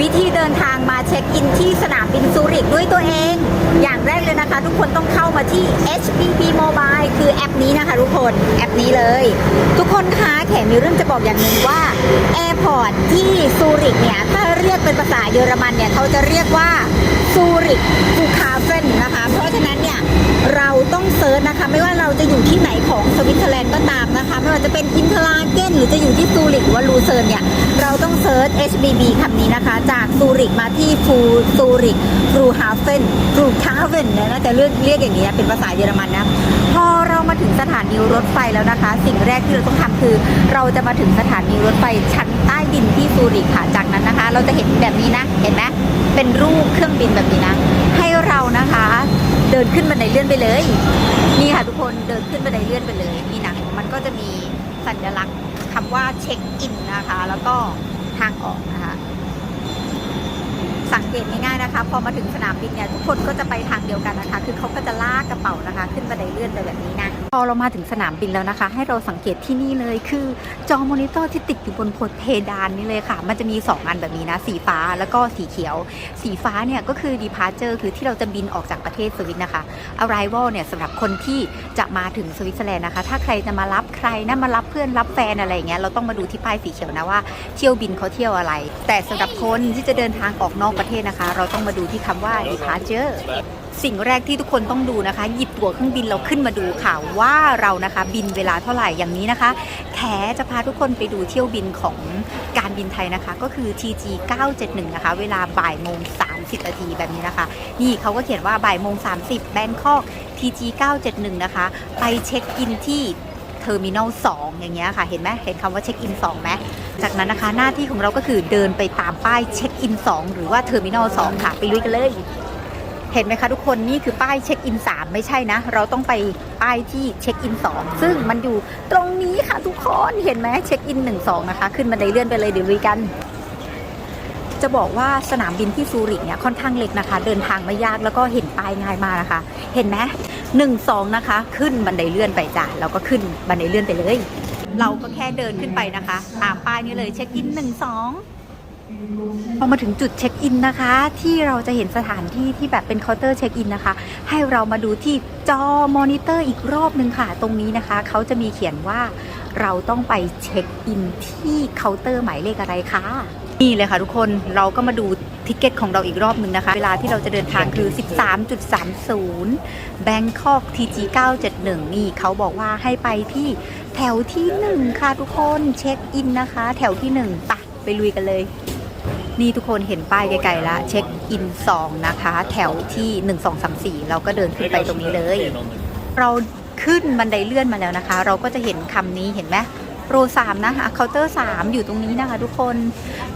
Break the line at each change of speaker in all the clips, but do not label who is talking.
วิธีเดินทางมาเช็คอินที่สนามบินซูริกด้วยตัวเอง อย่างแรกเลยนะคะ ทุกคนต้องเข้ามาที่ HPP Mobile คือแอปนี้นะคะทุกคนแอปนี้เลย ทุกคนคะแขมมีเรื่องจะบอกอย่างหนึ่งว่าแอร์พอร์ตที่ซูริกเนี่ยถ้าเรียกเป็นภาษาเยอรมันเนี่ยเขาจะเรียกว่าซูริกฟูคาเฟนนะคะ เพราะฉะนั้นเนี่ย เราต้องเซิร์ชนะคะ ไม่ว่าเราจะอยู่ที่ไหนของสวิตเซอร์แลนด์ก็ตามนะคะ ไม่ว่าจะเป็นอินเทอร์ลาเกนหรือจะอยู่ที่ซูริกหรือว่าลูเซิร์นเนี่ยเราต้องเซิร์ช HBB คำนี้นะคะ จากซูริกมาที่ฟูซูริกฟรูฮาเฟนฟรูคาเฟนเนี่ยน่าจะเรียกเรียกอย่างนี้นะเป็นภาษาเยอรมันนะพอร ถึงสถานีรถไฟแล้วนะคะ สิ่งแรกที่เราต้องทำคือ เราจะมาถึงสถานีรถไฟชั้นใต้ดินที่ซูริกค่ะจากนั้นนะคะ เราจะเห็นแบบนี้นะเห็นไหมเป็นรูปเครื่องบินแบบนี้นะ ให้เรานะคะ เดินขึ้นบันไดเลื่อนไปเลยนี่ค่ะทุกคนเดินขึ้นบันไดเลื่อนไปเลยนี่นะมันก็จะมีสัญลักษณ์คำว่าเช็คอินนะคะ แล้วก็ทางออกนะคะสังเกตง่ายๆนะคะ พอมาถึงสนามบินเนี่ยทุกคนก็จะไปทางเดียวกันนะคะ คือเขาก็จะลากกระเป๋านะคะ ขึ้นบันไดเลื่อนไปแบบนี้นะ พอเรามาถึงสนามบินแล้วนะคะ ให้เราสังเกตที่นี่เลยคือ จอมอนิเตอร์ที่ติดอยู่บนเพดานนี่เลยค่ะ มันจะมี 2 อันแบบนี้นะ สีฟ้าแล้วก็สีเขียว สีฟ้าเนี่ยก็คือ departure คือที่เราจะบินออกจากประเทศสวิตนะคะ arrival เนี่ยสำหรับคนที่จะมาถึงสวิตเซอร์แลนด์นะคะ ถ้าใครจะมารับใครนะมารับเพื่อนรับแฟนอะไรอย่างเงี้ยเราต้องมาดูที่ป้ายสีเขียวนะว่าเที่ยวบินเขาเที่ยวอะไร แต่สำหรับคนที่จะเดินทางออกนอกประเทศนะคะ เราต้องมาดูที่คำว่า departure สิ่งแรกที่ทุกคนต้องดูนะคะ หยิบตั๋วเครื่องบินเราขึ้นมาดูค่ะ ว่าเรานะคะบินเวลาเท่าไหร่อย่างนี้นะคะแขจะพาทุกคนไปดูเที่ยวบินของการบินไทยนะคะ ก็คือ TG 971 นะคะ เวลาบ่ายโมง 30นาทีแบบนี้นะคะ นี่เขาก็เขียนว่าบ่ายโมง 30 แบงคอก TG 971 นะคะ ไปเช็คอินที่เทอร์มินอล2อย่างเงี้ยค่ะ เห็นไหมเห็นคำว่าเช็คอิน2ไหมจากนั้นนะคะหน้าที่ของเราก็คือเดินไปตามป้ายเช็คอิน2หรือว่าเทอร์มินอล2ค่ะ ไปลุยกันเลย เห็นไหมคะทุกคนนี่คือป้ายเช็คอิน 3 ไม่ใช่นะ เราต้องไปป้ายที่เช็คอิน 2 ซึ่งมันอยู่ตรงนี้ค่ะทุกคนเห็นไหมเช็คอิน 1 2 นะคะ ขึ้นบันไดเลื่อนไปเลยเดี๋ยวลุยกัน จะบอกว่าสนามบินที่ซูริกเนี่ยค่อนข้างเล็กนะคะ เดินทางไม่ยากแล้วก็เห็นป้ายง่ายมากนะคะ เห็นไหมหนึ่งสองนะคะ ขึ้นบันไดเลื่อนไปจ้ะแล้วก็ขึ้นบันไดเลื่อนไปเลย เราก็แค่เดินขึ้นไปนะคะตามป้ายนี้เลยเช็คอินหนึ่งสอง พอมาถึงจุดเช็คอินนะคะ ที่เราจะเห็นสถานที่ที่แบบเป็นเคาน์เตอร์เช็คอินนะคะ ให้เรามาดูที่จอมอนิเตอร์อีกรอบหนึ่งค่ะ ตรงนี้นะคะ เขาจะมีเขียนว่าเราต้องไปเช็คอินที่เคาน์เตอร์หมายเลขอะไรคะนี่เลยค่ะทุกคนเราก็มาดูทิเก็ตของเราอีกรอบหนึ่งนะคะ เวลาที่เราจะเดินทางคือ 13.30 Bangkok TG 971 นี่เขาบอกว่าให้ไปที่แถวที่ 1 ค่ะทุกคนเช็คอินนะคะ แถวที่1ไปไปลุยกันเลย นี่ทุกคนเห็นป้ายไกลๆแล้วเช็คอิน2นะคะ แถวที่ 1 2 3 4 เราก็เดินขึ้นไปตรงนี้เลย เราขึ้นบันไดเลื่อนมาแล้วนะคะ เราก็จะเห็นคำนี้เห็นไหมโรสามนะคะเคาน์เตอร์3อยู่ตรงนี้นะคะ ทุกคน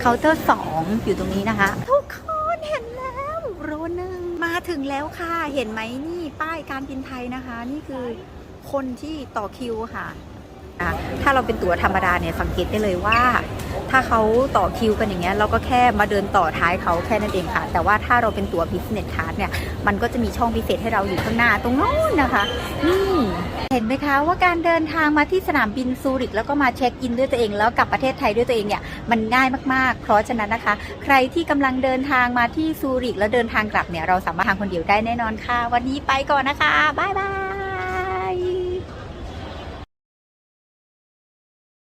เคาน์เตอร์2อยู่ตรงนี้นะคะ ทุกคนเห็นแล้วโรหนึ่งมาถึงแล้วค่ะ เห็นไหมนี่ป้ายการบินไทยนะคะ นี่คือคนที่ต่อคิวค่ะ ถ้าเราเป็นตั๋วธรรมดาเนี่ยสังเกตได้เลยว่า ถ้าเขาต่อคิวกันอย่างเงี้ยเราก็แค่มาเดินต่อท้ายเขาแค่นั้นเองค่ะ แต่ว่าถ้าเราเป็นตัว business class เนี่ย มันก็จะมีช่องพิเศษให้เราอยู่ข้างหน้าตรงโน้นนะคะ นี่เห็นไหมคะว่าการเดินทางมาที่สนามบินซูริก แล้วก็มาเช็คอินด้วยตัวเอง แล้วกลับประเทศไทยด้วยตัวเองเนี่ยมันง่ายมากๆ เพราะฉะนั้นนะคะ ใครที่กำลังเดินทางมาที่ซูริก แล้วเดินทางกลับเนี่ยเราสามารถทางคนเดียวได้แน่นอนค่ะ วันนี้ไปก่อนนะคะบ๊ายบาย